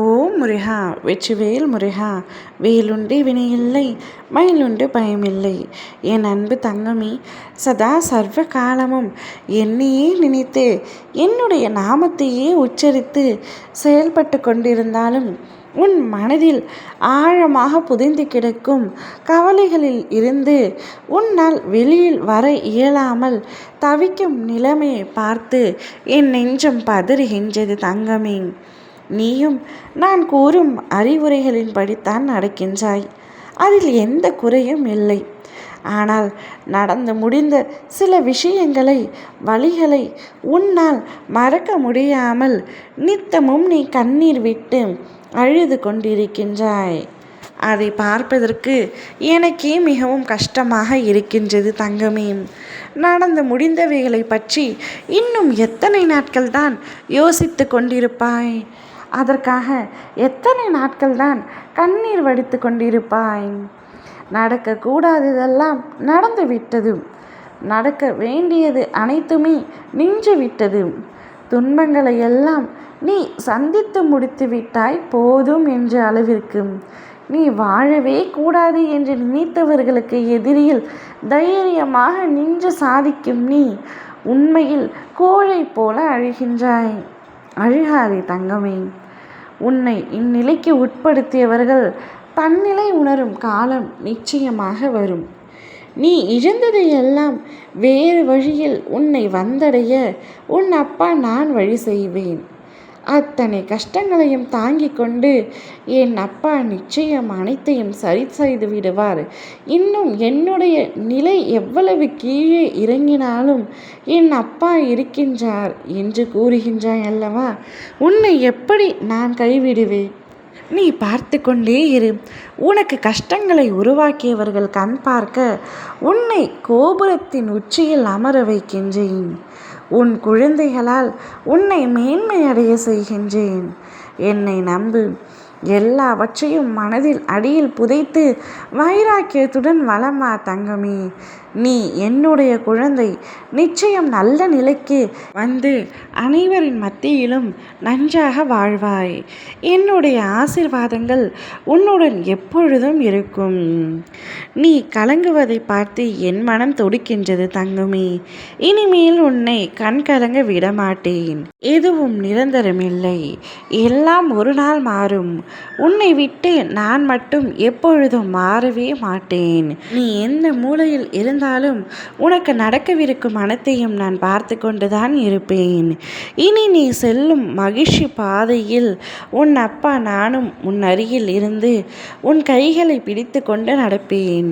ஓ முருகா வெற்றிவேல் முருகா வேலுண்டு வினையில்லை மயிலுண்டு பயமில்லை. என் அன்பு தங்கமே சதா சர்வ காலமும் என்னையே நினைத்து என்னுடைய நாமத்தையே உச்சரித்து செயல்பட்டு கொண்டிருந்தாலும் உன் மனதில் ஆழமாக புதைந்து கிடக்கும் கவலைகளில் இருந்து உன்னால் வெளியில் வர இயலாமல் தவிக்கும் நிலைமையை பார்த்து என் நெஞ்சம் பதறுகின்றது தங்கமே. நீயும் நான் கூறும் அறிவுரைகளின் படித்தான் நடக்கின்றாய். அதில் எந்த குறையும் இல்லை. ஆனால் நடந்து முடிந்த சில விஷயங்களை வழிகளை உன்னால் மறக்க முடியாமல் நித்தமும் நீ கண்ணீர் விட்டு அழுது கொண்டிருக்கின்றாய். அதை பார்ப்பதற்கு எனக்கே மிகவும் கஷ்டமாக இருக்கின்றது தங்கமே. நடந்து முடிந்தவைகளை பற்றி இன்னும் எத்தனை நாட்கள் தான் யோசித்து கொண்டிருப்பாய்? அதற்காக எத்தனை நாட்கள் தான் கண்ணீர் வடித்து கொண்டிருப்பாய்? நடக்கக்கூடாததெல்லாம் நடந்து விட்டது. நடக்க வேண்டியது அனைத்துமே நின்று விட்டது. துன்பங்களை எல்லாம் நீ சந்தித்து முடித்து விட்டாய் போதும் என்ற அளவிற்கு. நீ வாழவே கூடாது என்று நினைத்தவர்களுக்கு எதிரியில் தைரியமாக நின்று சாதிக்கும் நீ உண்மையில் கோழை போல அழுகின்றாய். அழுகாதே தங்கமே. உன்னை இந்நிலைக்கு உட்படுத்தியவர்கள் தன்னிலை உணரும் காலம் நிச்சயமாக வரும். நீ இழந்ததையெல்லாம் வேறு வழியில் உன்னை வந்தடைய உன் அப்பா நான் வழி செய்வேன். அத்தனை கஷ்டங்களையும் தாங்கிக் கொண்டு என் அப்பா நிச்சயம் அனைத்தையும் சரி செய்து விடுவார். இன்னும் என்னுடைய நிலை எவ்வளவு கீழே இறங்கினாலும் என் அப்பா இருக்கின்றார் என்று கூறுகின்றாய் அல்லவா? உன்னை எப்படி நான் கைவிடுவேன்? நீ பார்த்து கொண்டே இரு. உனக்கு கஷ்டங்களை உருவாக்கியவர்கள் கண் பார்க்க உன்னை கோபுரத்தின் உச்சியில் அமர வைக்கின்றேன். உன் குழந்தைகளால் உன்னை மேன்மையடைய செய்கின்றேன். என்னை நம்பு. எல்லாவற்றையும் மனதில் அடியில் புதைத்து வைராக்கியத்துடன் வளமா தங்கமே. நீ என்னுடைய குழந்தை. நிச்சயம் நல்ல நிலைக்கு வந்து அனைவரின் மத்தியிலும் நன்றாக வாழ்வாய். என்னுடைய ஆசிர்வாதங்கள் உன்னுடன் எப்பொழுதும் இருக்கும். நீ கலங்குவதை பார்த்து என் மனம் துடிக்கின்றது தங்குமே. இனிமேல் உன்னை கண் கலங்க விடமாட்டேன். எதுவும் நிரந்தரமில்லை எல்லாம் ஒரு நாள் மாறும். உன்னை விட்டு நான் மட்டும் எப்பொழுதும் மாறவே மாட்டேன். நீ எந்த மூலையில் இருந்தாலும் உனக்கு நடக்கவிருக்கும் அனைத்தையும் நான் பார்த்து கொண்டுதான் இருப்பேன். இனி நீ செல்லும் மகிழ்ச்சி பாதையில் உன் அப்பா நானும் உன் அருகில் இருந்து உன் கைகளை பிடித்து கொண்டு நடப்பேன்.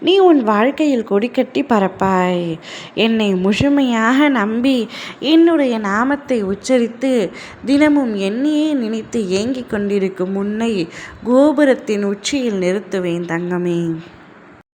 நீ உன் வாழ்க்கையில் கொடிக்கட்டி பறப்பாய். என்னை முழுமையாக நம்பி என்னுடைய நாமத்தை உச்சரித்து தினமும் என்னையே நினைத்து ஏங்கிக் கொண்டிருக்கும் உன்னை கோபுரத்தின் உச்சியில் நிறுத்துவேன் தங்கமே.